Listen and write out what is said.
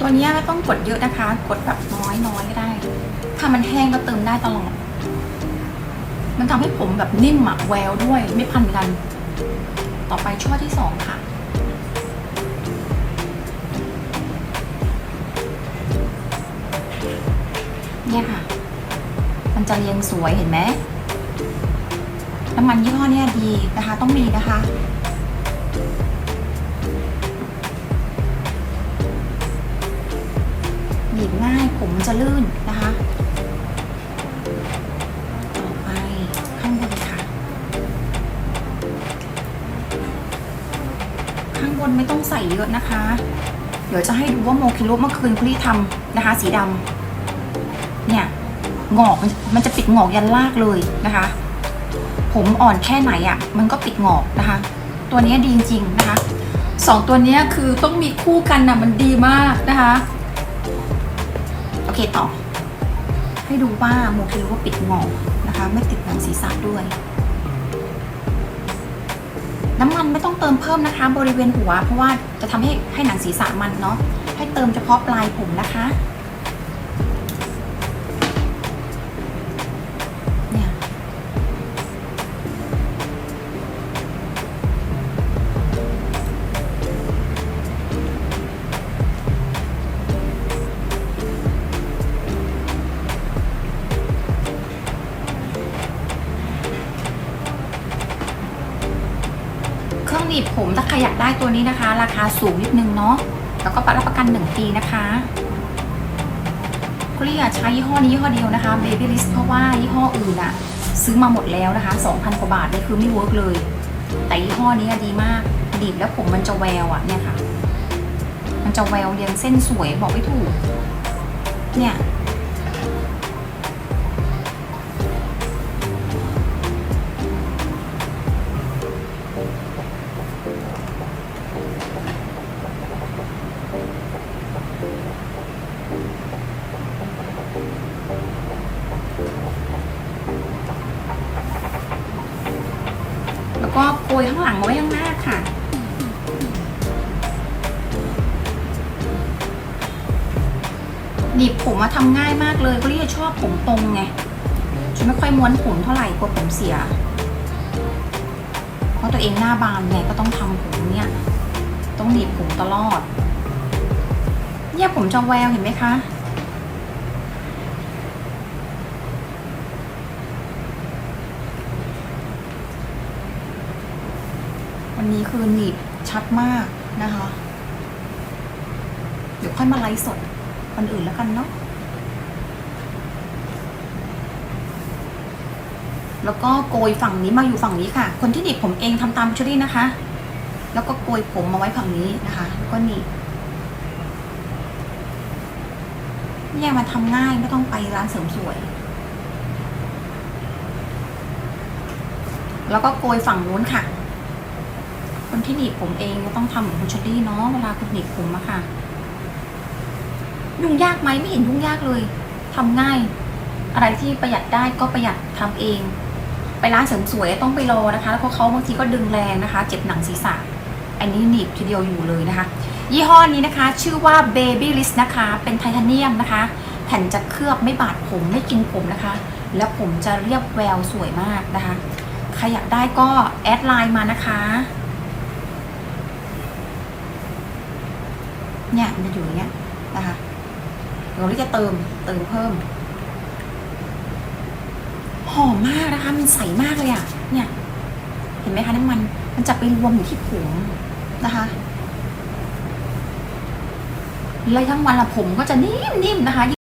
ตัวนี้ไม่ต้องกดเยอะนะคะ กดแบบน้อยน้อยๆก็ได้ ถ้ามันแห้งก็เติมได้ตลอด มันทำให้ผมแบบนิ่มอะแววด้วย ไม่พันกัน ต่อไปช่อที่สองค่ะเนี่ยค่ะ มันจะเรียงสวยเห็นไหมน้ำมันยี่ห้อเนี้ยดีนะคะ ต้องมีนะคะ บีบง่ายผมมันจะลื่นนะคะต่อไปข้างบนค่ะ ข้างบนไม่ต้องใส่เยอะนะคะ เดี๋ยวจะให้ดูว่าโมคิรุเมื่อคืนคุรี่ทำนะคะ สีดำเนี่ยงอกมันจะปิดงอกยันลากเลยนะคะ ผมอ่อนแค่ไหนอะ่ะ มันก็ปิดงอกนะคะ ตัวนี้ดีจริงๆนะคะสองตัวนี้คือต้องมีคู่กันนะมันดีมากนะคะ เคต่อ ให้ดูว่าโมคิรุว่าปิดงอกนะคะไม่ติดหนังศีรษะด้วย น้ำมันไม่ต้องเติมเพิ่มนะคะ บริเวณหัว เพราะว่าจะทำให้ให้หนังศีรษะมันเนาะให้เติมเฉพาะปลายผมนะคะ หนีบผมถ้าใครอยากได้ตัวนี้นะคะ ราคาสูงนิดนึงเนาะแล้วก็รับประกัน 1 ปีนะคะกุลี่ะใช้ยี่ห้อนี้ยี่ห้อเดียวนะคะ Baby List เพราะว่ายี่ห้ออื่นอะซื้อมาหมดแล้วนะคะ 2,000 กว่าบาทนี่คือไม่เวิร์กเลย แต่ยี่ห้อนี้อะดีมากดีบแล้วผมมันจะแววอะเนี่ยค่ะ มันจะแววเรียงเส้นสวยบอกไม่ถูก เนี่ย ยข้างหลังมาไว้ข้างหน้าค่ะหนีบผมมาทำง่ายมากเลยก็เรียกชอบผมตรงไงฉันไม่ค่อยม้วนผมเท่าไหร่กลัวผมเสีย เพราะตัวเองหน้าบานไงก็ต้องทำผมเนี่ย ต้องหนีบผมตลอด เนี่ยผมจะแววเห็นไหมคะ วันนี้คือหนีบชัดมากนะคะ เดี๋ยวค่อยมาไลฟ์สดวันอื่นแล้วกันเนาะแล้วก็โกยฝั่งนี้มาอยู่ฝั่งนี้ค่ะ คนที่หนีบผมเองทำตามชุดนี้นะคะ แล้วก็โกยผมมาไว้ฝั่งนี้นะคะแล้วก็หนีบเนี่ยมันทำง่ายไม่ต้องไปร้านเสริมสวย แล้วก็โกยฝั่งนู้นค่ะ คนที่หนีบผมเองก็ต้องทำเหมือนคุณชลลี่เนาะเวลาคุณหนีบผมอะค่ะ ยุ่งยากไหมไม่เห็นยุ่งยากเลยทำง่าย อะไรที่ประหยัดได้ก็ประหยัดทำเอง ไปร้านเสริมสวยต้องไปรอนะคะเพราะเขาบางทีก็ดึงแรงนะคะ เจ็บหนังศีรษะ อันนี้หนีบทีเดียวอยู่เลยนะคะ ยี่ห้อนี้นะคะ ชื่อว่า Baby List นะคะ เป็นไทเทเนียมนะคะ แผ่นจะเคลือบไม่บาดผมไม่กินผมนะคะ แล้วผมจะเรียบแววสวยมากนะคะใครอยากได้ก็แอดไลน์มานะคะ เนี่ยมันจะอยู่อย่างเงี้ยนะคะเราจะเติมเติมเพิ่มหอมมากนะคะ มันใสมากเลยอะ่ะ เนี่ย เห็นไหมคะน้ำมัน มันจะไปรวมอยู่ที่ผมนะคะเลยทั้งวันละผมก็จะนิ่มๆนะคะ